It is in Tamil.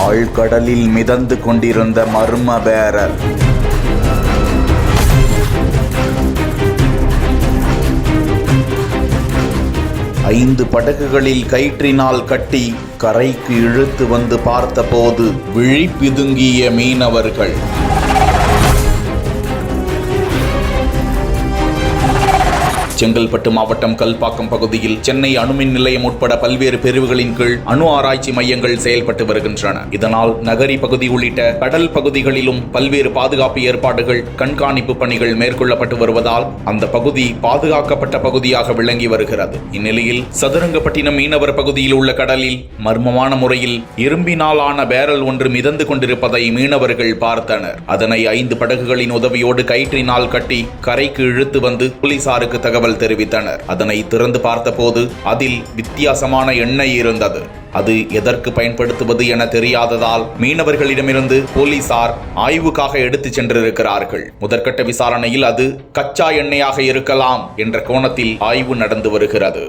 ஆழ்கடலில் மிதந்து கொண்டிருந்த மர்ம பேரர் ஐந்து படகுகளில் கயிற்றினால் கட்டி கரைக்கு இழுத்து வந்து பார்த்தபோது விழி பிதுங்கிய மீனவர்கள். செங்கல்பட்டு மாவட்டம் கல்பாக்கம் பகுதியில் சென்னை அணுமின் நிலையம் உட்பட பல்வேறு பிரிவுகளின் கீழ் அணு ஆராய்ச்சி மையங்கள் செயல்பட்டு வருகின்றன. இதனால் நகரி பகுதி உள்ளிட்ட கடல் பகுதிகளிலும் பல்வேறு பாதுகாப்பு ஏற்பாடுகள் கண்காணிப்பு பணிகள் மேற்கொள்ளப்பட்டு வருவதால் அந்த பகுதி பாதுகாக்கப்பட்ட பகுதியாக விளங்கி வருகிறது. இந்நிலையில் சதுரங்கப்பட்டினம் மீனவர் பகுதியில் உள்ள கடலில் மர்மமான முறையில் இரும்பினால் ஆன பேரல் ஒன்று மிதந்து கொண்டிருப்பதை மீனவர்கள் பார்த்தனர். அதனை ஐந்து படகுகளின் உதவியோடு கயிற்றினால் கட்டி கரைக்கு இழுத்து வந்து போலீசாருக்கு தகவல் தெரிவித்தனர். அதனை திறந்து பார்த்தபோது அதில் வித்தியாசமான எண்ணெய் இருந்தது. அது எதற்கு பயன்படுத்துவது என தெரியாததால் மீனவர்களிடமிருந்து போலீசார் ஆய்வுக்காக எடுத்துச் சென்றிருக்கிறார்கள். முதற்கட்ட விசாரணையில் அது கச்சா எண்ணெயாக இருக்கலாம் என்ற கோணத்தில் ஆய்வு நடந்து வருகிறது.